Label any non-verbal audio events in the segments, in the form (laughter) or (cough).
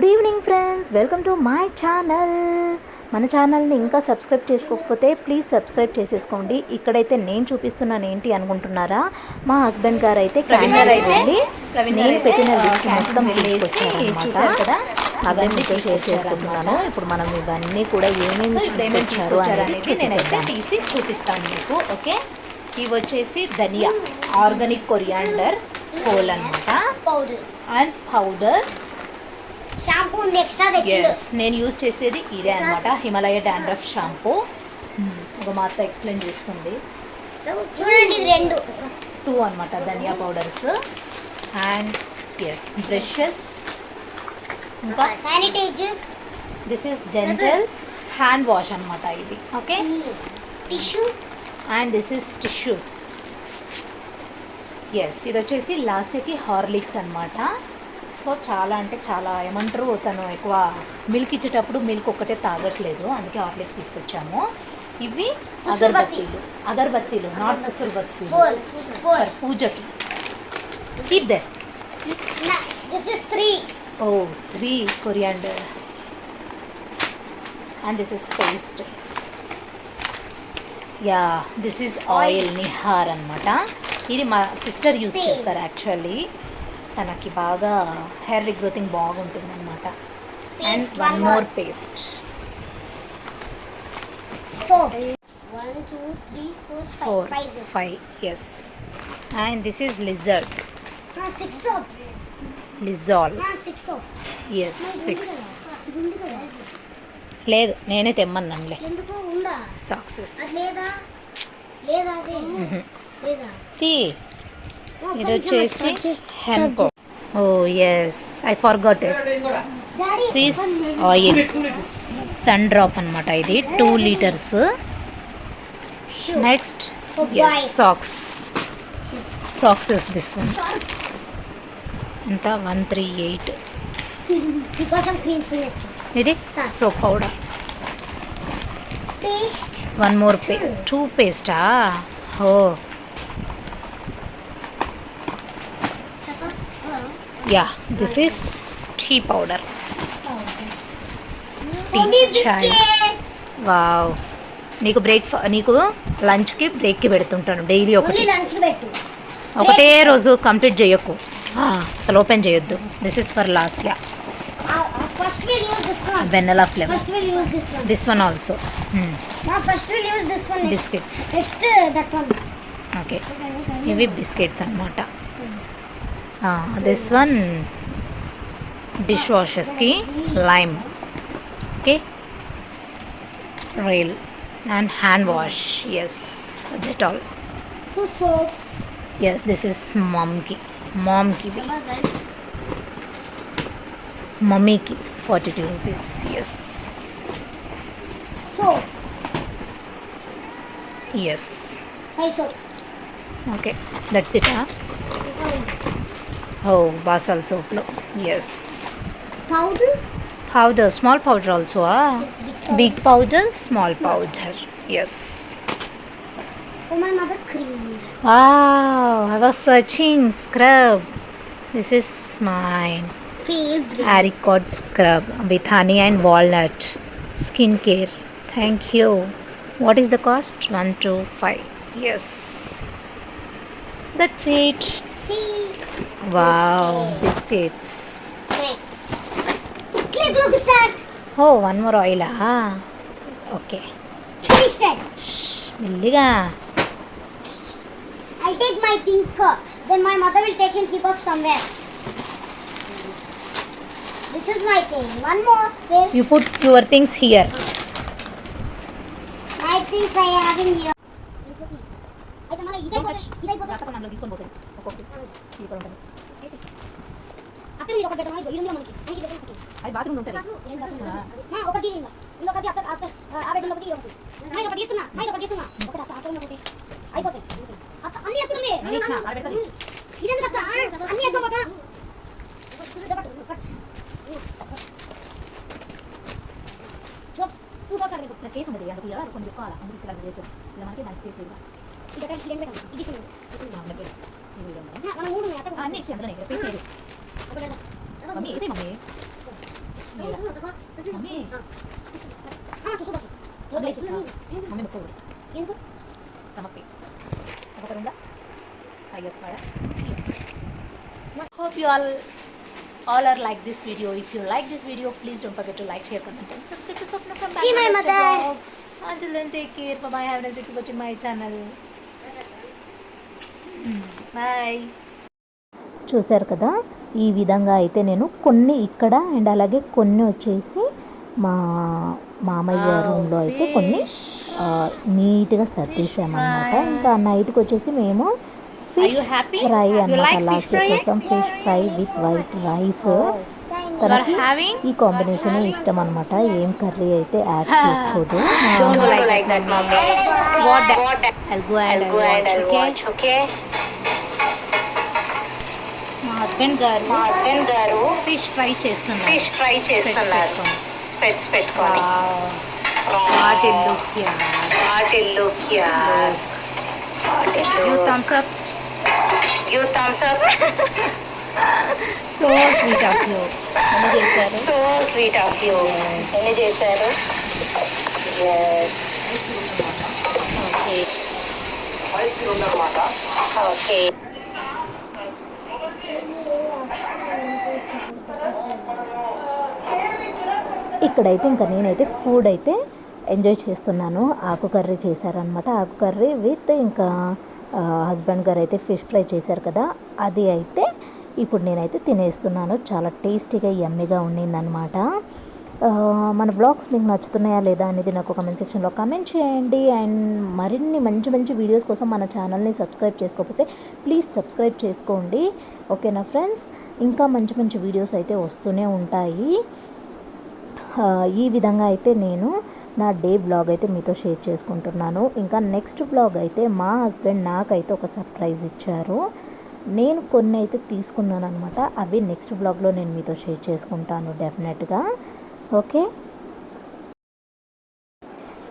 Good evening friends welcome to my channel మన ఛానల్ని ఇంకా సబ్స్క్రైబ్ చేసుకోకపోతే ప్లీజ్ సబ్స్క్రైబ్ చేసేసుకోండి. ఇక్కడైతే నేను చూపిస్తున్నాను ఏంటి అనుకుంటున్నారా? మా హస్బెండ్ గారు అయితే నేను పెట్టిన లిస్ట్ మొత్తం కదా, అవన్నీ షేర్. చేసుకుంటున్నాను. ఇప్పుడు మనం ఇవన్నీ కూడా ఏమేమి తీసుకొచ్చారు అనేది నేనైతే. తీసి చూపిస్తాను మీకు ఓకే? ఇవి వచ్చేసి ధనియా ఆర్గానిక్ కొరియాండర్ హోల్ అనమాట పౌడర్ అండ్ పౌడర్ షాంపూ ఉంది ఎక్స్ట్రా తెచ్చిండు నేను యూజ్ చేసేది ఇదే అనమాట హిమాలయ డాండ్రఫ్ షాంపూ ఒక మా అత్త ఎక్స్ప్లెయిన్ చేస్తుంది. చూడండి రెండు. టూ అనమాట ధనియా పౌడర్స్ అండ్ ఎస్ బ్రషెస్ ఇంకా sanitiser this is dental hand wash అనమాట ఇది. Okay tissue and this is tissues yes ఇది వచ్చేసి లాస్యకి హార్లిక్స్ అనమాట సో చాలా అంటే చాలా ఏమంటారు తను ఎక్కువ మిల్క్ ఇచ్చేటప్పుడు మిల్క్ ఒక్కటే తాగట్లేదు. అందుకే హార్లిక్స్ తీసుకొచ్చాము. ఇవి. అగరబత్తీలు. అగరబత్తీలు నాట్ సుసుర్బత్తీలు ఫోర్. పూజకి. Keep there this is three O three coriander and this is paste yeah this is oil Nihar అనమాట ఇది మా సిస్టర్ యూస్. చేస్తారు యాక్చువల్లీ తనకి బాగా హెయిర్ రిగ్రోతింగ్ బాగుంటుంది అనమాట and one one more more. Paste soap one two three four four five yes and this is lizard six soaps Lizol six soaps yes six లేదు నేనే తెమ్మన్నానులే. సాక్సెస్ లేదా? లేదా అదే? లేదా? తీ. ఇది వచ్చేసి. Henko oh yes I forgot it daddy this oil Sundrop అనమాట ఇది. Two litres next. Socks socks is this one ఎంత? వన్ త్రీ ఎయిట్ ఇది? సోప్ పౌడర్ వన్ మోర్ పే టూ పేస్టా ఓ yeah this is tea powder chai. Biscuits wow నీకు break నీకు లంచ్కి బ్రేక్కి పెడుతుంటాను daily ఒకటి. ఒకటే రోజు కంప్లీట్ చేయకు. అసలు ఓపెన్ చేయొద్దు. This is for last yeah first will use this one Vennela flavour this one also నా first will use this this one dishwasher ki lime. Okay? Rail and hand wash yes Dettol two soaps. Yes this is mom ki mom ki ki 42 rupees yes. Soaps. Yes. Five soaps. Okay that's it huh? Oh, basil soap. No. Yes. Powder? Powder, small powder also. Ah. Yes, big, big powder, small, small powder. Yes. For my mother, cream. Wow, I was searching scrub. This is mine. Favorite. Haricot scrub with honey and walnut. Skincare. Thank you. What is the cost? 125. Yes. That's it. See Wow, biscuits. Next click look start Oh, one more oil. Ah. Okay. Finish that మెల్లిగా I'll take my think. uh, Then my mother will take and keep off somewhere. This is my thing. One more. This You put your things here. my things I have in here. అయితే మళ్ళీ ఇదే పోతే- ఇదే పోతే- అక్కడ ఇది ఒకటి పెట్టమా? ఇదిగో, ఇది ఉందిగా మనకి. మనకి ఇది ఒకటి. అది బాత్రూమ్ ఉంటుంది. మా, ఒకటి ఇంకా. ఇంకొకటి అక్కడ అక్కడ- ఆ బెడ్రూమ్ ఒకటి ఒకటి. మా, ఒకటి తీస్తున్నా. మా, ఒకటి తీస్తున్నా. ఒకటి అక్కడ, అక్కడ ఒకటి. అయిపోతాయి. అన్ని పెడతది. ఇది ఎందుకు అక్క? అన్ని వేసుకోపోక సోప్స్ టూ సోప్స్ అక్కడ పెట్టు. స్పేస్ ఉంటుంది అందుకు ఇలా కొంచెం చెప్పుకోవాలి అందుకు ఇలా చేసేది ఇలా మనకి దానికి స్పేస్ ఇది ఒకటి, ఇది. ఇది hope you all all are like this video. If you like this video please don't forget to like share comment and subscribe to Swapna from See my mother. until then take care. Bye bye have a nice day. Watching my channel. Bye. చూశారు కదా? ఈ విధంగా అయితే నేను కొన్ని ఇక్కడ and అలాగే కొన్ని వచ్చేసి మా మామయ్య రూమ్లో అయితే కొన్ని నీట్గా సర్దేశామన్నమాట. ఇంకా నైట్కి వచ్చేసి మేము ఫిష్? ఫ్రై అన్నమాట లాస్ట్? కోసం. Fish fry with white rice తనకి? ఈ కాంబినేషన్ ఇష్టం అనమాట ఏం కర్రీ అయితే యాడ్ (laughs) చేసుకోదు. I'll go and I'll, watch, okay? మా హస్బెండ్ గారు మా హస్బెండ్ గారు ఫిష్ ఫ్రై చేస్తున్నారు. ఫిష్ ఫ్రై చేస్తున్నారు. స్పెట్స్ పెట్టుకొని. What it look what'll look. యార్ you thumbs up you thumbs up so sweet of you చేశారు సో స్వీట్ ఆఫ్ యూ ఎన్ని చేశారు? ఓకే ఇక్కడైతే ఇంకా నేనైతే ఫుడ్ అయితే ఎంజాయ్ చేస్తున్నాను. ఆకు కర్రీ చేశారనమాట ఆకు కర్రీ విత్ ఇంకా హస్బెండ్ గారు అయితే ఫిష్ ఫ్రై చేశారు కదా అది అయితే ఇప్పుడు నేనైతే తినేస్తున్నాను. చాలా టేస్టీగా యమ్మీగా ఉండిందనమాట మన బ్లాగ్స్ మీకు నచ్చుతున్నాయా లేదా అనేది నాకు కమెంట్ సెక్షన్లో కమెంట్ చేయండి. అండ్ మరిన్ని మంచి మంచి వీడియోస్ కోసం మన ఛానల్ని సబ్స్క్రైబ్ చేసుకోకపోతే ప్లీజ్ సబ్స్క్రైబ్ చేసుకోండి. ఓకేనా ఫ్రెండ్స్ ఇంకా మంచి మంచి వీడియోస్ అయితే వస్తూనే ఉంటాయి. ఈ విధంగా అయితే నేను నా డే బ్లాగ్ అయితే మీతో షేర్ చేసుకుంటున్నాను. ఇంకా నెక్స్ట్ బ్లాగ్ అయితే మా హస్బెండ్ నాకైతే ఒక సర్ప్రైజ్ ఇచ్చారు. నేను కొన్ని అయితే తీసుకున్నాను అనమాట అవి నెక్స్ట్ బ్లాగ్లో నేను మీతో షేర్ చేసుకుంటాను డెఫినెట్గా. ఓకే?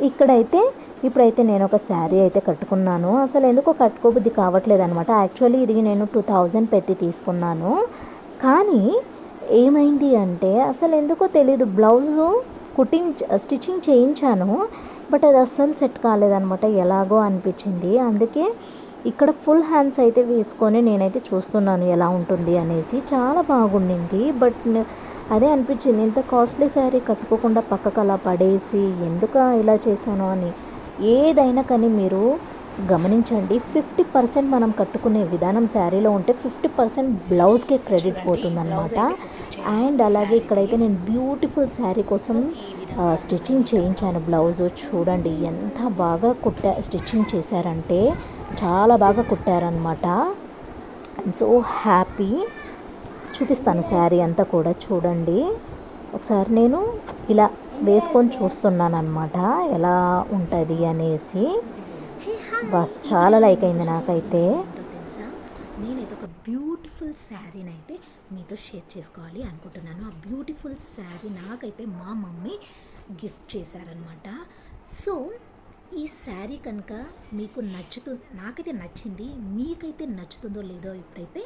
ఇక్కడైతే ఇప్పుడైతే నేను ఒక శారీ అయితే కట్టుకున్నాను. అసలు ఎందుకో కట్టుకోబుద్ధి కావట్లేదు అనమాట యాక్చువల్లీ ఇది నేను టూ థౌజండ్ పెట్టి తీసుకున్నాను. కానీ ఏమైంది అంటే అసలు ఎందుకో తెలీదు. బ్లౌజు కుట్టింగ్ స్టిచ్చింగ్ చేయించాను బట్ అది అస్సలు సెట్ కాలేదనమాట ఎలాగో అనిపించింది. అందుకే ఇక్కడ ఫుల్ హ్యాండ్స్ అయితే వేసుకొని నేనైతే చూస్తున్నాను ఎలా ఉంటుంది అనేసి. చాలా బాగుండింది. బట్ అదే అనిపించింది. ఇంత కాస్ట్లీ శారీ కట్టుకోకుండా పక్కకు అలా పడేసి ఎందుకు ఇలా చేశాను అని? ఏదైనా కానీ మీరు గమనించండి ఫిఫ్టీ పర్సెంట్ మనం కట్టుకునే విధానం శారీలో ఉంటే ఫిఫ్టీ పర్సెంట్ బ్లౌజ్కే క్రెడిట్ పోతుందన్నమాట. అండ్ అలాగే ఇక్కడైతే నేను బ్యూటిఫుల్ శారీ కోసం స్టిచ్చింగ్ చేయించాను బ్లౌజ్. చూడండి ఎంత బాగా కుట్టా స్టిచ్చింగ్ చేశారంటే చాలా బాగా కుట్టారనమాట ఐఎమ్ సో హ్యాపీ చూపిస్తాను శారీ అంతా కూడా చూడండి. ఒకసారి నేను ఇలా వేసుకొని చూస్తున్నాను అనమాట ఎలా ఉంటుంది అనేసి. బా చాలా లైక్ అయింది నాకైతే. ఏంటో తెలుసా? నేనైతే ఒక బ్యూటిఫుల్ శారీని అయితే మీతో షేర్ చేసుకోవాలి అనుకుంటున్నాను. ఆ బ్యూటిఫుల్ శారీ నాకైతే మా మమ్మీ గిఫ్ట్ చేశారనమాట సో ఈ శారీ కనుక మీకు నచ్చుతు నాకైతే నచ్చింది మీకైతే నచ్చుతుందో లేదో ఇప్పుడైతే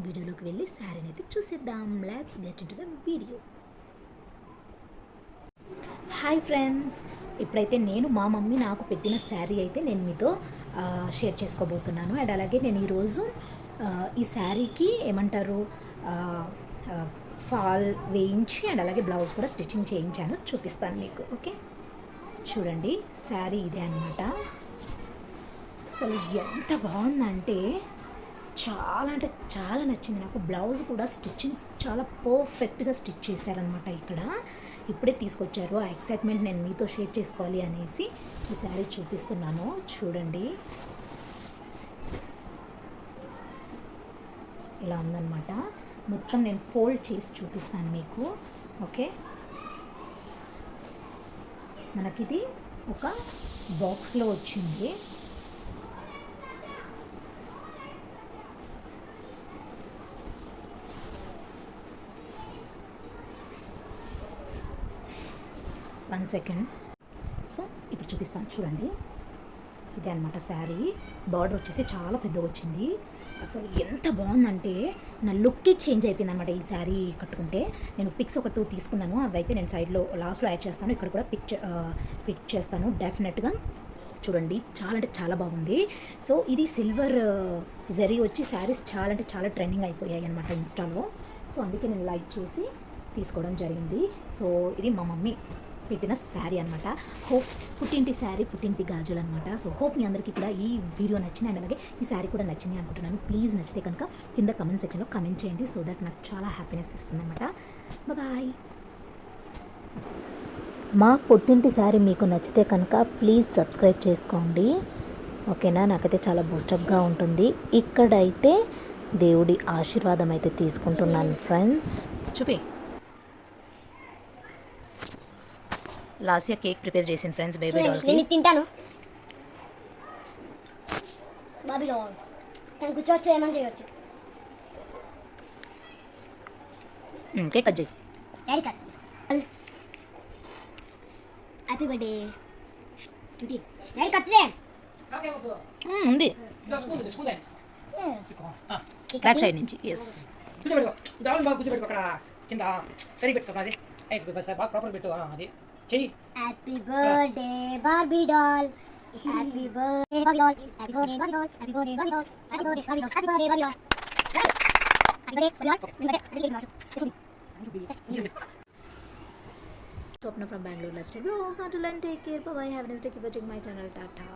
వీడియోలోకి వెళ్ళి శారీని అయితే చూసేద్దాం. Let's get into the video hi friends ఇప్పుడైతే నేను మా మమ్మీ నాకు పెట్టిన శారీ అయితే నేను మీతో షేర్ చేసుకోబోతున్నాను. అండ్ అలాగే నేను ఈరోజు ఈ శారీకి ఏమంటారు ఫాల్ వేయించి అండ్ అలాగే బ్లౌజ్ కూడా స్టిచ్చింగ్ చేయించాను. చూపిస్తాను మీకు ఓకే? చూడండి శారీ ఇదే అనమాట అసలు ఎంత బాగుందంటే చాలా అంటే చాలా నచ్చింది. నాకు బ్లౌజ్ కూడా స్టిచ్చింగ్ చాలా పర్ఫెక్ట్గా స్టిచ్ చేశారనమాట ఇక్కడ. ఇప్పుడే తీసుకొచ్చారు. ఆ ఎక్సైట్మెంట్ నేను మీతో షేర్ చేసుకోవాలి అనేసి ఈ శారీ చూపిస్తున్నాను. చూడండి. ఇలా ఉందన్నమాట. మొత్తం నేను ఫోల్డ్ చేసి చూపిస్తాను మీకు. ఓకే మనకిది ఒక బాక్స్లో వచ్చింది. One second. సో ఇప్పుడు చూపిస్తాను. చూడండి. ఇదే అనమాట శారీ. బార్డర్ వచ్చేసి చాలా పెద్దగా వచ్చింది. అసలు ఎంత బాగుందంటే నా లుక్కి చేంజ్ అయిపోయింది అనమాట ఈ శారీ కట్టుకుంటే. నేను పిక్స్ ఒక టూ తీసుకున్నాను. అవి అయితే నేను సైడ్లో లాస్ట్లో యాడ్ చేస్తాను. ఇక్కడ కూడా పిక్ పిక్ చేస్తాను. డెఫినెట్గా. చూడండి. చాలా అంటే చాలా బాగుంది. సో ఇది సిల్వర్ జరీ వచ్చి శారీస్ చాలా అంటే చాలా ట్రెండింగ్ అయిపోయాయి అనమాట ఇన్స్టాలో. సో అందుకే నేను లైక్ చేసి తీసుకోవడం జరిగింది. సో ఇది మా మమ్మీ. పెట్టిన శారీ అనమాట హోప్ పుట్టింటి శారీ పుట్టింటి గాజులు అనమాట సో హోప్ మీ అందరికీ కూడా ఈ వీడియో నచ్చింది అండ్ అలాగే ఈ శారీ కూడా నచ్చింది అనుకుంటున్నాను. ప్లీజ్ నచ్చితే కనుక కింద కమెంట్ సెక్షన్లో కమెంట్ చేయండి. సో దట్ నాకు చాలా హ్యాపీనెస్ ఇస్తుంది అనమాట బాయ్ మా పుట్టింటి శారీ మీకు నచ్చితే కనుక ప్లీజ్ సబ్స్క్రైబ్ చేసుకోండి. ఓకేనా? నాకైతే చాలా బూస్టప్గా ఉంటుంది. ఇక్కడైతే దేవుడి ఆశీర్వాదం అయితే తీసుకుంటున్నాను ఫ్రెండ్స్ చూపి. లాస్ట్ ఇయర్ కేక్ ప్రిపేర్ చేసింది ఫ్రెండ్స్ బేబీ చూడండి డాల్కి. నేను తింటాను. బాబీలో తను కూర్చోవచ్చు ఏమైనా చేయొచ్చు. కేక్ కట్ చేయి. డాడీ కట్ హ్యాపీ బర్త్డే ఏంటి డాడీ మ్మ్, ఉంది. బ్యాక్ సైడ్ నుంచి ఎస్ కూర్చోబెట్టుకో. దాని బాగా కూర్చోబెట్టుకో అక్కడ. కింద. సరి పెట్టు అది. బాగా ప్రాపర్ పెట్టు. అది. చెయ్యి happy birthday Barbie doll happy birthday Barbie doll happy birthday Barbie doll happy birthday Barbie doll happy birthday Barbie doll happy birthday Barbie doll happy birthday Barbie doll Swapna from Bangalore Lifestyle Vlogs. Until then, take care. Bye bye. Have a nice day. Keep watching my channel. Tata.